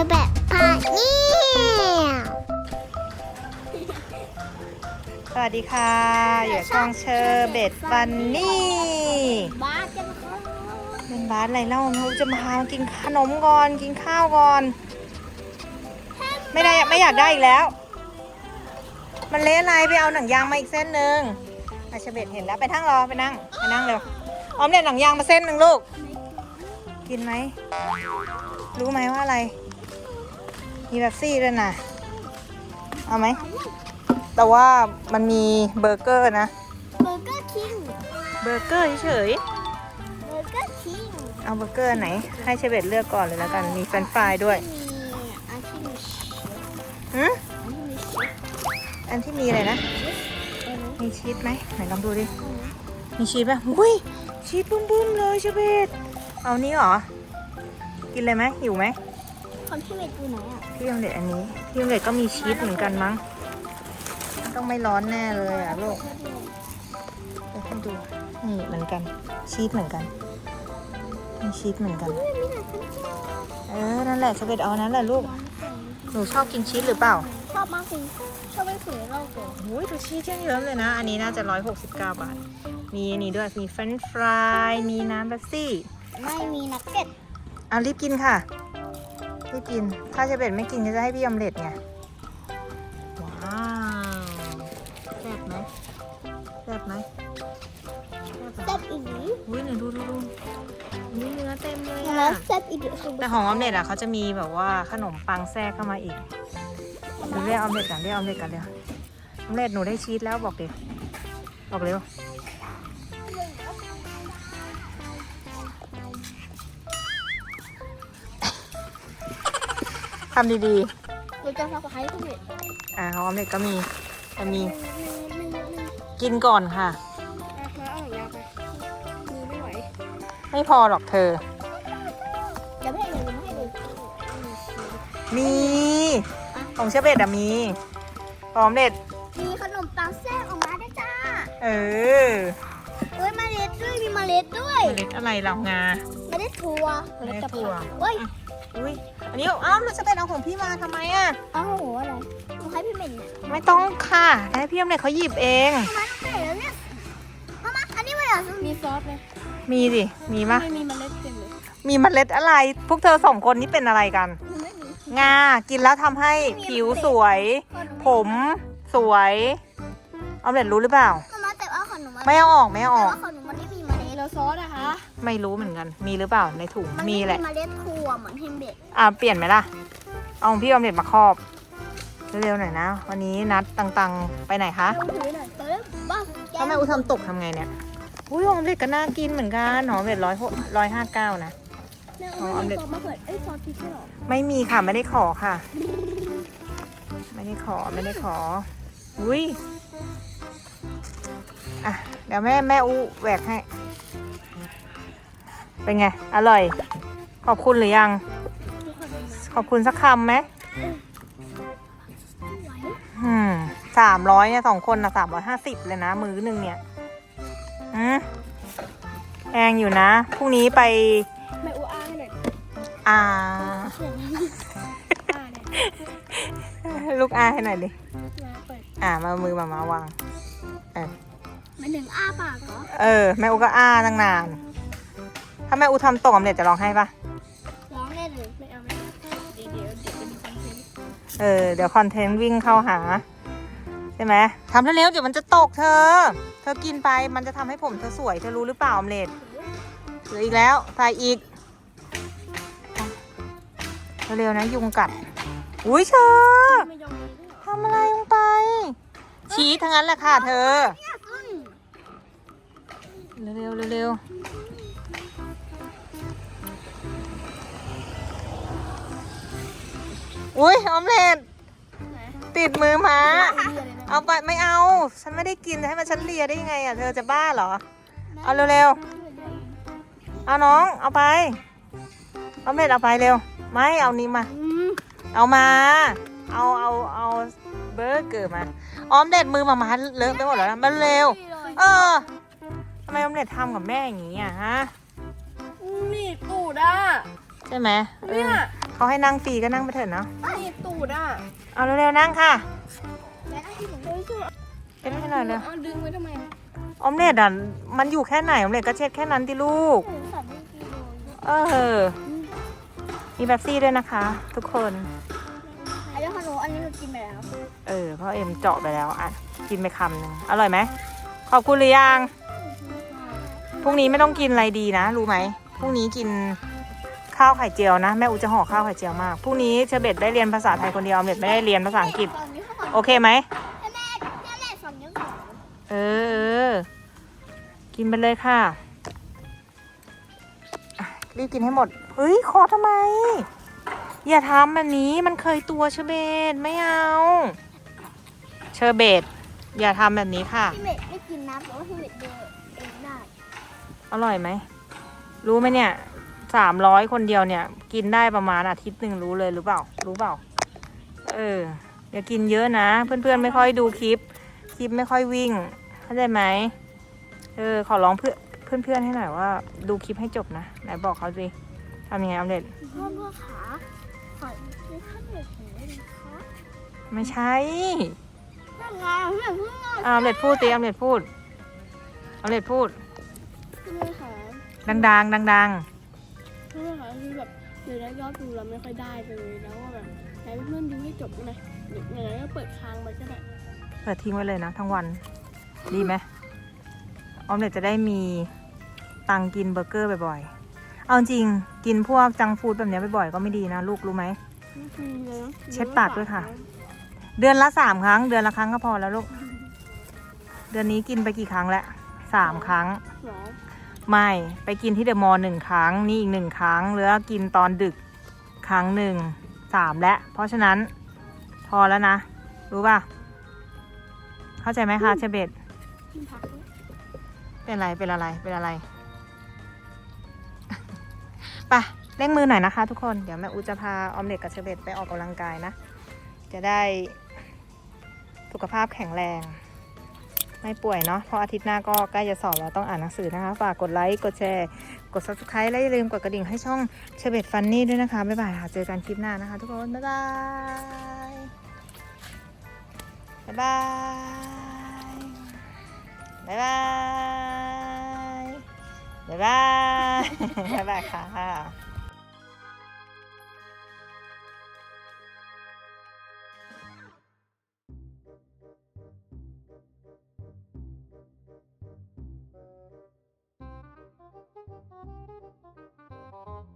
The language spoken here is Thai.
อแบบพานี่สวัสดีค่ะ อยู่กับช่องเชอร์เบตฟันนี่บ้าจังเขาเป็นบ้านอะไรเล่าเราจะมากินขนมก่อนกินข้าวก่อน ไม่ได้ไม่อยากได้อีกแล้ว มันเละอะไรไปเอาหนังยางมาอีกเส้นหนึ่งอาเชอร์เบตเห็นแล้วไปนั่งรอไปนั่งไปนั่งเร็วออมเด็ดหนังยางมาเส้นหนึ่งลูก กินไหมรู้ไหมว่าอะไร มีแบบซี่ด้วยนะ เอาไหม แต่ว่ามันมีเบอร์เกอร์นะ เบอร์เกอร์คิง เบอร์เกอร์เฉยเบอร์เกอร์คิงๆเอาเบอร์เกอร์ไหน ให้เชเบตเลือกก่อนเลยแล้วกัน มีเฟรนช์ฟรายด้วยมีอันที่มีชีสหืมอันที่มีชีสอันที่มีอะไรนะ อันนี้มีชีสไหมไหนลองดูดิ มีชีสไหมอุ้ยชีสบุ้มๆเลยเชเบตเอานี้เหรอ กินเลยไหมหิวไหม คอนที่เวทอยู่ไหนอะพี่อมเล็ตอันนี้พี่อมเล็ตก็มีชีสเหมือนกันมั้ง ต้องไม่ร้อนแน่เลยอะลูกเดี๋ยวให้ดู นี่เหมือนกัน ชีสเหมือนกัน มีชีสเหมือนกัน เออ นั่นแหละเชเบตเอาอันนั้นแหละลูก หนูชอบกินชีสหรือเปล่า ชอบมากคุณชอบไม่ฝืนเราเกินโอ้ยดูชีสเยอะๆเลยนะ อันนี้น่าจะ169 บาท มีอันนี้ด้วย มีเฟรนช์ฟราย มีน้ำเบปซี่ ไม่มีนักเก็ตเอารีบกินค่ะ รีบกิน ถ้าเชเบตไม่กินก็จะให้พี่อมเล็ตไง ว้าวแซ่บไหมแซ่บไหมแซ่บแซ่อะบอีกนิดอุ้ยหนูดูดูดูนี่เนื้อเต็มเลยแล้อะวแซ่บอีกนิดแต่ของออมเล็ตอะเขาจะมีแบบว่าขนมปังแทรกเข้ามาอีกเดี๋ยวเรียกออมเล็ตกันเรียกออมเล็ตกันเร็วออมเล็ตหนูได้ชีสแล้วบอกเดี๋ยวบอกเร็ว ทำดีเราจะทำกับใครคุณเวทๆอ่าของออมเล็ตก็มีจะมีกินก่อนค่ะเอาอย่างไปมือไม่ไหวไม่พอหรอกเธอ เดี๋ยวแม่เดี๋ยวจะให้ดูมีของเชฟเบ็ดอะมีของออมเล็ตมีขนมปังแซ่บออกมาด้วยจ้าเออเอ้ยเมล็ดด้วยมีเมล็ดด้วยเมล็ดอะไรเรางาเมล็ดถั่วเมล็ดถั่วเฮ้ย อุ้ย อันนี้อ้าวแล้วเชฟเบ็ดเอาของพี่มาทำไมอะเอ้าโหอะไรหนูให้พี่เหม็นเนี่ยไม่ต้องค่ะให้พี่ออมเล็ตเขาหยิบเองมาตั้งแต่แล้วเนี่ยมามาอันนี้ไม่เหรอมีซอสไหมมีสิ มีมะไม่มีเมล็ดเต็มเลยมีเมล็ดอะไร พวกเธอสองคนนี้เป็นอะไรกันมันไม่มีงา กินแล้วทำให้ผิวสวยผมสวยออมเล็ตรู้หรือเปล่ามามาแต่ว่าขนมมันไม่เอาออกไม่เอาอแต่อก ว่าขนมมันไม่มีเมล็ดแล้วซอสนะคะ ไม่รู้เหมือนกัน มีหรือเปล่าในถุง มันมีไม่แหละมีเมล็ดถั่วเหมือนเฮมเบ็ดอ่าเปลี่ยนไหมล่ะ เอาของพี่ออมเล็ตมาครอบ เร็วๆหน่อยนะ วันนี้นัดตังๆ ไปไหนคะลองถือหน่อยเปิดบ้างถ้าแม่อุทำตกทำไงเนี่ย อุ้ยออมเล็ตก็น่ากินเหมือนกันหอมเล็ตร้อยร้อยห้าเก้านะ แม่เอาไม่มีซอสมะเขือเอ้ยซอสพริกใช่หรอไม่มีค่ะไม่ได้ขอค่ะ ไม่ได้ขอไม่ได้ขอ อุ้ยอะเดี๋ยวแม่แม่อูแหวกให้ เป็นไง อร่อย ขอบคุณหรือยัง ขอบคุณสักคำไหมอืมสามร้อยเนี่ยสองคนนะสามร้อยห้าสิบเลยนะ มื้อหนึ่งเนี่ยอืมแพงอยู่นะ พรุ่งนี้ไปแม่อูอ้าให้หน่อยอ่าเขียนอ้าเนี่ยลูกอาให้หน่อยดิมาเปิดอ่า มามือมามาวางมันถึงอ้าปากเหรอ เออ แม่อูก็อ้าตั้งนาน ถ้าแม่อูทำตกออมเล็ตจะร้องให้ปะร้องได้เลยไม่เอาไม่เอาเดี๋ยวเดี๋ยวเดี๋ยวเป็นคอนเทนต์เออเดี๋ยวคอนเทนต์วิ่งเข้าหาใช่ไหมทำเร็วๆเดี๋ยวมันจะตกเธอ เธอกินไปมันจะทำให้ผมเธอสวยเธอรู้หรือเปล่าออมเล็ตเหลืออีกแล้วใส่อีกเร็วๆนะยุงกัดอุ้ยเธอไม่ยอมเลยด้วยทำอะไรลงไป ชี้ทั้งนั้นแหละค่ะเธอ เร็วๆเร็วๆ อุ้ยออมเล็ตไหนติดมือมาเอาเรียเลยนะเอาไปไม่เอา ฉันไม่ได้กินจะให้มันฉันเลียได้ยังไงอะ เธอจะบ้าเหรอ เอาเร็วๆ เอาน้อง เอาไปออมเล็ตเอาไปเร็ว ไม่เอานี้มาอืมเอามา เอาเอาเอาเบอร์เกอร์มาออมเล็ตมือมามาเลอะไปหมดแล้วนะมาเร็ว เออทำไมออมเล็ตทำกับแม่อย่างนี้อะฮะนี่ตูดอะใช่ไหมเอเนี่ยอ เขาให้นั่งฟรีก็นั่งไปเถอะเนาะนี่ตูดอะ เอาเร็วๆนั่งค่ะและที่หนูไม่ชอบเอ็มให้หน่อยเร็วเอาดึงไว้ทำไมออมเล็ตอะมันอยู่แค่ไหนออมเล็ตก็เช็ดแค่นั้นที่ลูกหนูสั่นไม่กินเลยเออ มีแบบซี่ด้วยนะคะ ทุกคนอันนี้ของหนูอันนี้หนูกินไปแล้ว เออเพราะเอ็มเจาะไปแล้วอะกินไปคำหนึ่งอร่อยไหมขอบคุณหรือยังพรุ่งนี้ไม่ต้องกินอะไรดีนะ รู้ไหมพรุ่งนี้กิน ข้าวไข่เจียวนะ แม่อูจะห่อข้าวไข่เจียวมากพรุ่งนี้เชอเบตได้เรียนภาษาไทยคนเดียวออมเล็ตไม่ได้เรียนภาษาอังกฤษฝั่งนี้เขาฝั่งโอเคไหมแม่แม่แม่ฝั่งนี้ก่อนเออเออกินไปเลยค่ะอะรีบกินให้หมดเฮ้ยขอทำไม อย่าทำแบบนี้มันเคยตัวเชอเบตไม่เอาเชอเบตอย่าทำแบบนี้ค่ะ พี่เม็ดไม่กินน้ำแต่ว่าพี่เม็ดเดินเองได้ อร่อยไหม รู้ไหมเนี่ย สามร้อยคนเดียวเนี่ย กินได้ประมาณอาทิตย์หนึ่งรู้เลยหรือเปล่า รู้เปล่า เอออย่ากินเยอะนะ เพื่อนๆไม่ค่อยดูคลิป คลิปไม่ค่อยวิ่ง เข้าใจไหมเออขอร้องเพื่อนเพื่อนๆให้หน่อยว่า ดูคลิปให้จบนะไหนบอกเขาสิทำยังไงออมเล็ตพ่อพ่อขาขอซื้อข้าวเหนียวหน่อยนะคะไม่ใช่นั่นไงพี่เม็ดเพิ่งนอนออมเล็ตพูดสิออมเล็ตพูดออมเล็ตพูดพี่เม็ดขาดังๆดัง พี่เม็ดขาคือแบบเดี๋ยวได้ยอดดูเราไม่ค่อยได้เลยแล้วว่าแบบไหนเพื่อนๆดูให้จบได้ไหมเดี๋ยวไหนก็เปิดค้างไปก็ได้ๆเปิดทิ้งไว้เลยนะทั้งวัน ดีไหมออมเล็ตจะได้มีตังค์กินเบอร์เกอร์บ่อยๆ เอาจริงกินพวกจังก์ฟู้ดแบบเนี้ยบ่อยๆก็ไม่ดีนะลูกรู้ไหมเช็ดปากด้วยค่ะ เดือนละสามครั้ง เดือนละครั้งก็พอแล้วลูก เดือนนี้กินไปกี่ครั้งแล้วสามครั้งหรอ ไม่ไปกินที่เดอะมอลล์หนึ่งครั้งนี่อีกหนึ่งครั้งแล้วกินตอนดึกครั้งหนึ่งสามแล้วเพราะฉะนั้นพอแล้วนะ รู้ป่ะ เข้าใจไหมคะเชเบตกินผักด้วยเป็นอะไรเป็นอะไรเป็นอะไรไปเร่งมือหน่อยนะคะทุกคน เดี๋ยวแม่อูจะพาออมเล็ตกับเชเบตไปออกกำลังกายนะ จะได้สุขภาพแข็งแรง ไม่ป่วยเนาะเพราะอาทิตย์หน้าก็ใกล้จะสอบแล้วต้องอ่านหนังสือนะคะ ฝากกดไลค์กดแชร์กด subscribe และอย่าลืมกดกระดิ่งให้ช่องเชเบตฟันนี่ด้วยนะคะ บ๊ายบายค่ะเจอกันคลิปหน้านะคะ ทุกคน บ๊ายบาย บ๊ายบาย บ๊ายบาย บ๊ายบาย บ๊ายบายค่ะ